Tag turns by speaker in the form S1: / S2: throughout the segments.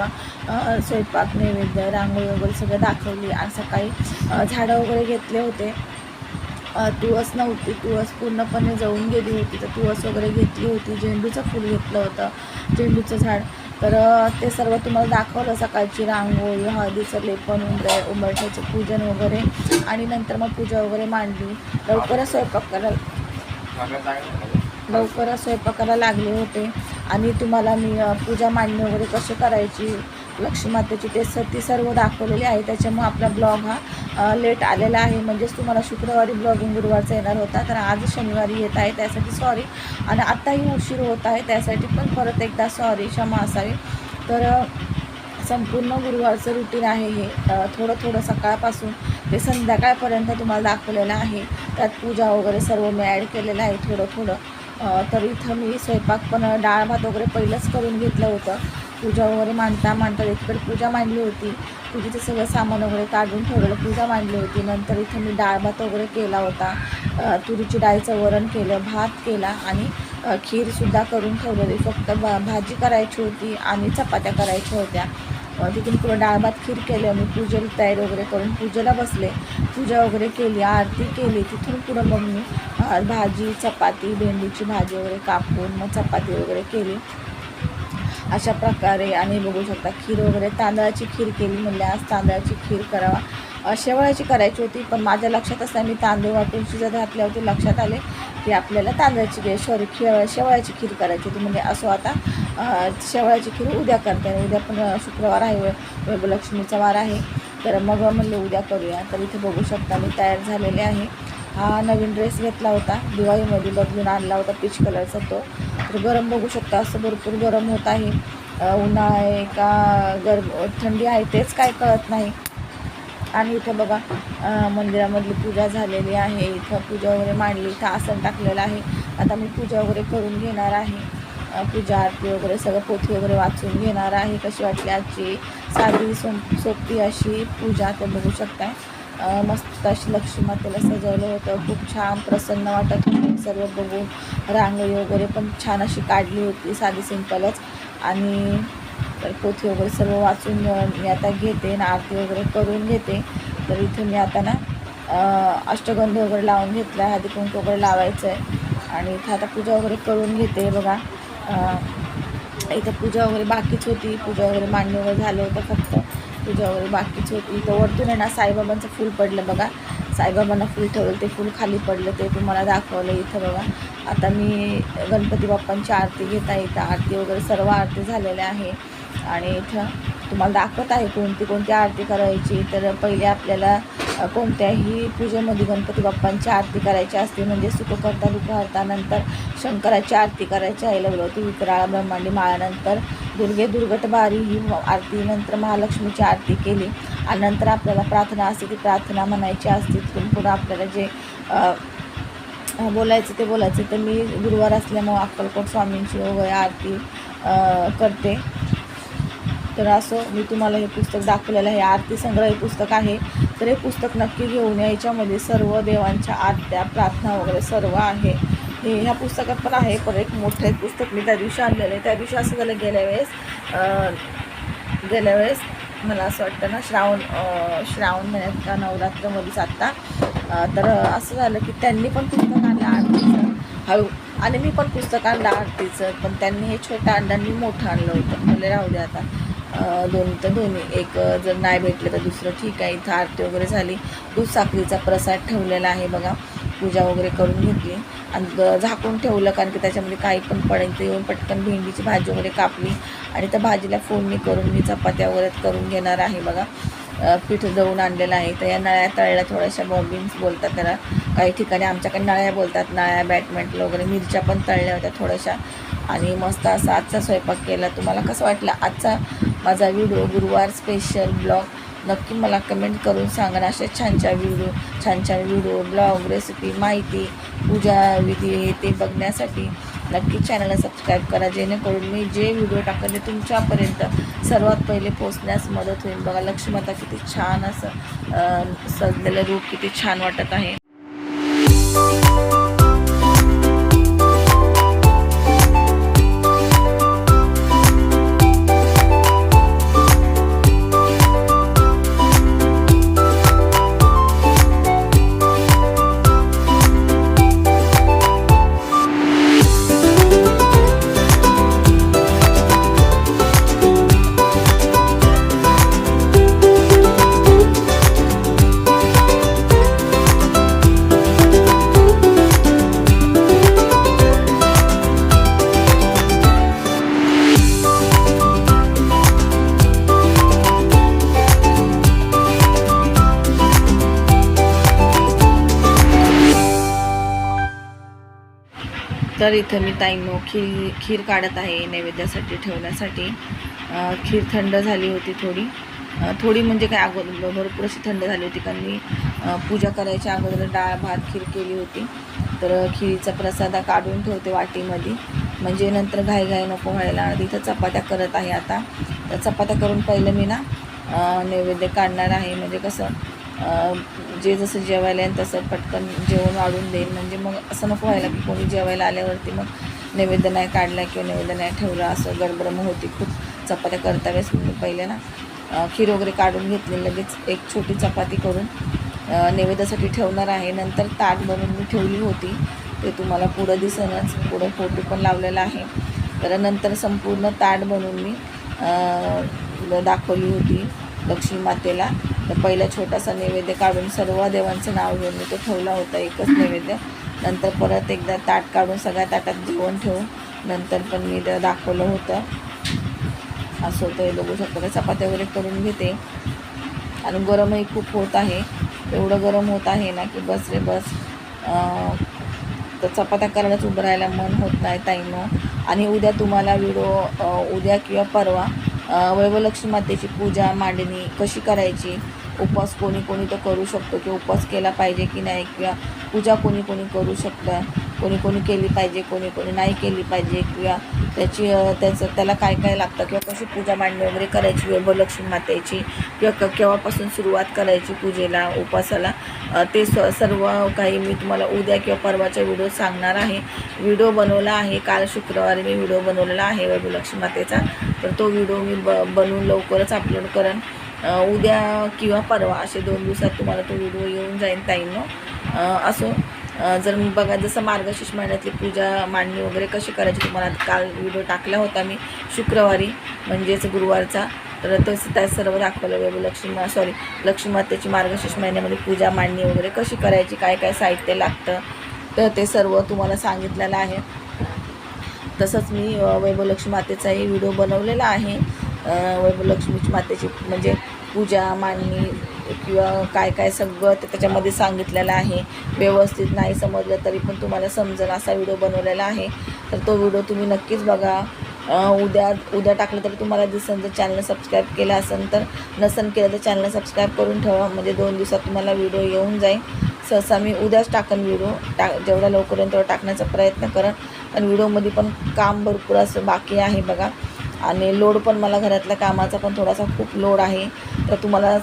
S1: किंवा स्वयंपाक नैवेद्य रांगोळी वगैरे सगळं दाखवली. आणि सकाळी झाडं वगैरे घेतले होते. तुळस नव्हती. तुळस पूर्णपणे जळून गेली होती. तर तुळस वगैरे घेतली होती. झेंडूचं फूल घेतलं होतं झेंडूचं झाड. तर ते सर्व तुम्हाला दाखवलं सकाळची रांगोळी हळदीचं लेपन उंबरे उंबरठ्याचं पूजन वगैरे. आणि नंतर मग पूजा वगैरे मांडली. लवकरच स्वयंपाक करायला लवकरच स्वयंपाकाला लागले होते. आणि तुम्हाला मी पूजा मांडणी वगैरे कशी करायची लक्ष्मी मातेची ते स ती सर्व दाखवलेली आहे. त्याच्यामुळे आपला ब्लॉग हा लेट आलेला आहे. म्हणजेच तुम्हाला शुक्रवारी ब्लॉगिंग गुरुवारचा येणार होता. तर आज शनिवारी येत आहे त्यासाठी सॉरी आणि आत्ताही उशीर होत आहे त्यासाठी पण परत एकदा सॉरी क्षमा असावी. तर संपूर्ण गुरुवारचं रुटीन आहे हे. थोडं थोडं सकाळपासून ते संध्याकाळपर्यंत तुम्हाला दाखवलेलं आहे. त्यात पूजा वगैरे सर्व मी ॲड केलेलं आहे थोडं थोडं तर इथं मी स्वयंपाक पण डाळ भात वगैरे पहिलंच करून घेतलं होतं. पूजा वगैरे मांडता मांडता एकीकडे पूजा मांडली होती. पूजेचं सगळं सामान वगैरे काढून ठेवलेलं पूजा मांडली होती. नंतर इथं मी डाळ भात वगैरे केला होता. तुरीची डाळीचं वरण केलं भात केला आणि खीरसुद्धा करून ठेवलेली. फक्त भा भाजी करायची होती आणि चपात्या करायच्या होत्या. तिथून पुढं डाळ भात खीर केलं मी पूजेला तयारी वगैरे करून पूजेला बसले. पूजा वगैरे केली आरती केली. तिथून पुढं मग मी भाजी चपाती भेंडीची भाजी वगैरे कापून मग चपाती वगैरे केली. अशा प्रकारे आणि बघू शकता खीर वगैरे तांदळाची खीर केली म्हणले आज तांदळाची खीर करावा. शेवळाची करायची होती पण माझ्या लक्षात असताना मी तांदूळ वाटून शिजत घातल्यावरती लक्षात आले. की आपल्याला तांदळाची सॉरी खेळ शेवळ्याची खीर करायची होती. म्हणजे असो आता शेवळ्याची खीर उद्या करते. उद्या पण शुक्रवार आहे वै- वार आहे. तर मग म्हणलं उद्या करूया. तर इथे बघू शकता मी तयार झालेले आहे. हा नवीन ड्रेस घेतला होता. दिवाळीमध्ये बदलून आणला होता पीच कलरचा तो. तर गरम बघू शकता असं भरपूर गरम होत आहे. उन्हाळा आहे का गरम थंडी आहे तेच काय कळत नाही. आणि इथं बघा मंदिरामधली पूजा झालेली आहे. इथं पूजा वगैरे मांडली इथं आसन टाकलेलं आहे. आता मी पूजा वगैरे करून घेणार आहे. पूजा आरती वगैरे सगळं पोथी वगैरे वाचून घेणार आहे. कशी वाटली आजची साधी सो सोपी अशी पूजा ते बघू शकताय. मस्त अशी लक्ष्मी मातेला सजवलं होतं. खूप छान प्रसन्न वाटत होते. सर्व बघून रांगोळी वगैरे पण छान अशी काढली होती साधी सिंपलच. आणि तर पोथी वगैरे सर्व वाचून मी आता घेते आणि आरती वगैरे करून घेते. तर इथे मी आता ना अष्टगंध वगैरे लावून घेतला आहे. हळदी कुंकू वगैरे लावायचं आहे आणि इथं आता पूजा वगैरे करून घेते बघा. इथं पूजा वगैरे बाकीच होती. पूजा वगैरे मान्य वगैरे झालं होतं फक्त. पूजा वगैरे बाकीच होती. इथं वरतून आहे ना साईबाबांचं फूल पडलं बघा. साईबाबांना फूल ठेवलं ते फूल खाली पडलं ते तुम्हाला दाखवलं इथं बघा. आता मी गणपती बाप्पांची आरती घेता इथं आरती वगैरे सर्व आरती झालेल्या आहे. आणि इथं तुम्हाला दाखवत आहे कोणती कोणती आरती करायची. तर पहिले आपल्याला कोणत्याही पूजेमध्ये गणपती बाप्पांची आरती करायची असते म्हणजे सुखकर्ता दुःखहर्ता नंतर शंकराची आरती करायची आहे लवलवती विकराळ ब्रह्मांडी माळानंतर दुर्गे दुर्गटबारी ही आरती नंतर महालक्ष्मीची आरती केली. आणि नंतर आपल्याला प्रार्थना असते ती प्रार्थना म्हणायची असते. तिथून पुढं आपल्याला जे बोलायचं ते बोलायचं. तर मी गुरुवार असल्यामुळं अक्कलकोट स्वामींची वगैरे आरती करते. तर असं मी तुम्हाला हे पुस्तक दाखवलेलं आहे. आरती संग्रह हे पुस्तक आहे. तर हे पुस्तक नक्की घेऊन या. याच्यामध्ये सर्व देवांच्या आरत्या प्रार्थना वगैरे सर्व आहे. हे ह्या पुस्तकात पण आहे. पण एक मोठं एक पुस्तक मी त्या दिवशी आणलेलं आहे. त्या दिवशी असं झालं गेल्या वेळेस गेल्या वेळेस मला असं वाटतं ना श्रावण श्रावण महिन्यात का नवरात्रमध्येच आत्ता तर असं झालं की त्यांनी पण पुस्तक आणलं आरतीचं. हळू आणि मी पण पुस्तक आणलं आरतीचं. पण त्यांनी हे छोटं आणलं आणि मी मोठं आणलं होतं. मला राहू द्या आता. दोन दोन्ही तर दोन्ही. एक जर नाही भेटलं तर दुसरं ठीक आहे. इथं आरती वगैरे झाली. दूध साखरीचा प्रसाद ठेवलेला आहे बघा. पूजा वगैरे करून घेतली. आणि झाकून ठेवलं कारण की त्याच्यामध्ये काही पण पडेल ते येऊन पटकन भेंडीची भाजी वगैरे कापली. आणि त्या भाजीला फोडणी करून मी चपात्या वगैरे करून घेणार आहे बघा. पीठ दळून आणलेलं आहे. तर या नळ्या तळल्या थोड्याशा बॉबिन्स बोलतात त्याला. काही ठिकाणी आमच्याकडे नळ्या बोलतात. नळ्या बॅटमेंटल वगैरे मिरच्या पण तळल्या होत्या थोड्याशा. आणि मस्त असा आजचा स्वयंपाक केला. तुम्हाला कसं वाटलं? आजचा माझा व्हिडिओ गुरुवार स्पेशल ब्लॉग नक्की मला कमेंट करून सांगा असे छान छान व्हिडिओ छान छान व्हिडिओ ब्लॉग रेसिपी माहिती पूजा विधी हे ते बघण्यासाठी नक्की चॅनलला सबस्क्राईब करा. जेणेकरून मी जे व्हिडिओ टाकेन ते तुमच्यापर्यंत सर्वात पहिले पोचण्यास मदत होईल. बघा लक्ष्मीमाता किती छान असं सजलेलं रूप किती छान वाटत आहे. तर इथं मी ताईंनो खीर खीर काढत आहे नैवेद्यासाठी ठेवण्यासाठी. खीर थंड झाली होती थोडी. थोडी म्हणजे काय अगोदर भरपूर अशी थंड झाली होती कारण मी पूजा करायच्या अगोदर डाळ भात खीर केली होती. तर खिरीचा प्रसाद काढून ठेवते वाटीमध्ये. म्हणजे नंतर घाई घाई नको व्हायला. तिथं चपात्या करत आहे आता. तर चपात्या करून पहिलं मी ना नैवेद्य काढणार आहे. म्हणजे कसं जे जसं जेवायला येईल तसं पटकन जेवण वाढून देईन. म्हणजे मग असं नको व्हायला की कोणी जेवायला आल्यावरती मग नैवेद्य नाही काढला किंवा नैवेद्य नाही ठेवला असं गडबड मग होती. खूप चपात्या करता वेळेस मी पहिले ना खीर वगैरे काढून घेतली लगेच एक छोटी चपाती करून नैवेद्यासाठी ठेवणार आहे. नंतर ताट बनवून मी ठेवली होती. ते तुम्हाला पुढं दिसेनच. पुढं फोटो पण लावलेला आहे. तर नंतर संपूर्ण ताट बनवून मी दाखवली होती लक्ष्मी मातेला. तर पहिला छोटासा नैवेद्य काढून सर्व देवांचं नाव घेऊन मी तो ठेवला होता एकच नैवेद्य. नंतर परत एकदा ताट काढून सगळ्या ताटात जेवण ठेवून नंतर पण मी ते दाखवलं होतं. असं होतं हे बघू शकतो. का चपात्या वगैरे करून घेते. आणि गरमही खूप होत आहे. एवढं गरम होत आहे ना की बस रे बस. तर चपात्या करायलाच उभं राहायला मन होत नाही ताईनं. आणि उद्या तुम्हाला व्हिडिओ उद्या किंवा परवा वैभवलक्ष्मी मातेची पूजा मांडणी कशी करायची? उपवास कोणी कोणी तर करू शकतो किंवा उपवास केला पाहिजे की नाही किंवा पूजा कोणी कोणी करू शकतं कोणी कोणी केली पाहिजे कोणी कोणी नाही केली पाहिजे किंवा त्याची त्याचं त्याला काय काय लागतं किंवा कशी पूजा मांडणी वगैरे करायची वैभवलक्ष्मी मातेची किंवा क केव्हापासून सुरुवात करायची पूजेला उपवासाला ते स सर्व काही मी तुम्हाला उद्या किंवा परवाच्या व्हिडिओ सांगणार आहे. व्हिडिओ बनवला आहे काल शुक्रवारी मी व्हिडिओ बनवलेला आहे वैभवलक्ष्मी मातेचा. तर तो व्हिडिओ मी ब बनवून लवकरच अपलोड करेन उद्या किंवा परवा असे दोन दिवसात तुम्हाला तो व्हिडिओ येऊन जाईल ताईंनो. असो जर मी बघा जसं मार्गशीर्ष महिन्यातली पूजा मांडणी वगैरे कशी करायची तुम्हाला काल व्हिडिओ टाकला होता मी शुक्रवारी म्हणजेच गुरुवारचा. तर तसं त्या सर्व दाखवलं वेगळं लक्ष्मी सॉरी लक्ष्मी मातेची मार्गशीर्ष महिन्यामध्ये पूजा मांडणी वगैरे कशी करायची काय काय साहित्य लागतं तर ते सर्व तुम्हाला सांगितलेलं आहे. तसंच मी वैभवलक्ष्मी मातेचाही व्हिडिओ बनवलेला आहे. अ, वैभवलक्ष्मीची मातेची म्हणजे पूजा मांडणी किंवा काय काय सगळं ते त्याच्यामध्ये सांगितलेलं आहे. व्यवस्थित नाही समजलं तरी पण तुम्हाला समजेल असा व्हिडिओ बनवलेला आहे. तर तो व्हिडिओ तुम्ही नक्कीच बघा. उद्या उद्या टाकलं तर तुम्हाला दिसेल जर चॅनल सबस्क्राईब केलं असेल तर. नसेल केलं तर चॅनल सबस्क्राईब करून ठेवा. म्हणजे दोन दिवसात तुम्हाला व्हिडिओ येऊन जाईल. सहसा मी उद्याच टाकन व्हिडिओ. टा जेवढ्या लवकर येईल तेवढा टाकण्याचा प्रयत्न करेन आणि व्हिडिओमध्ये पण काम भरपूर असं बाकी आहे बघा. आणि लोड पण मला घरातल्या कामाचा पण थोडासा खूप लोड आहे. तर तुम्हाला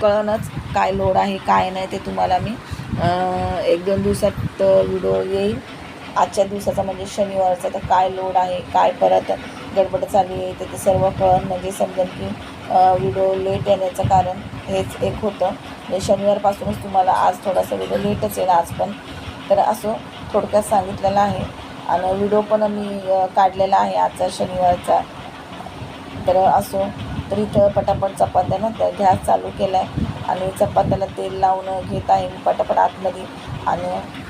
S1: कळणच काय लोड आहे काय नाही ते तुम्हाला मी एक दोन दिवसात व्हिडिओ येईल. आजच्या दिवसाचा म्हणजे शनिवारचा तर काय लोड आहे काय परत गडबड चालू आहे तर ते सर्व कळण म्हणजे समजेल की व्हिडिओ लेट येण्याचं कारण हेच एक होतं. म्हणजे शनिवारपासूनच तुम्हाला आज थोडासा व्हिडिओ लेटच येईल आज पण. तर असं थोडक्यात सांगितलेलं आहे. आणि व्हिडिओ पण मी काढलेला आहे आजचा शनिवारचा. तर असो तर इथं पटापट चपात्यानं गॅस चालू केला आहे आणि चपात्याला तेल लावून घेत आहे. पटापट आतमध्ये. आणि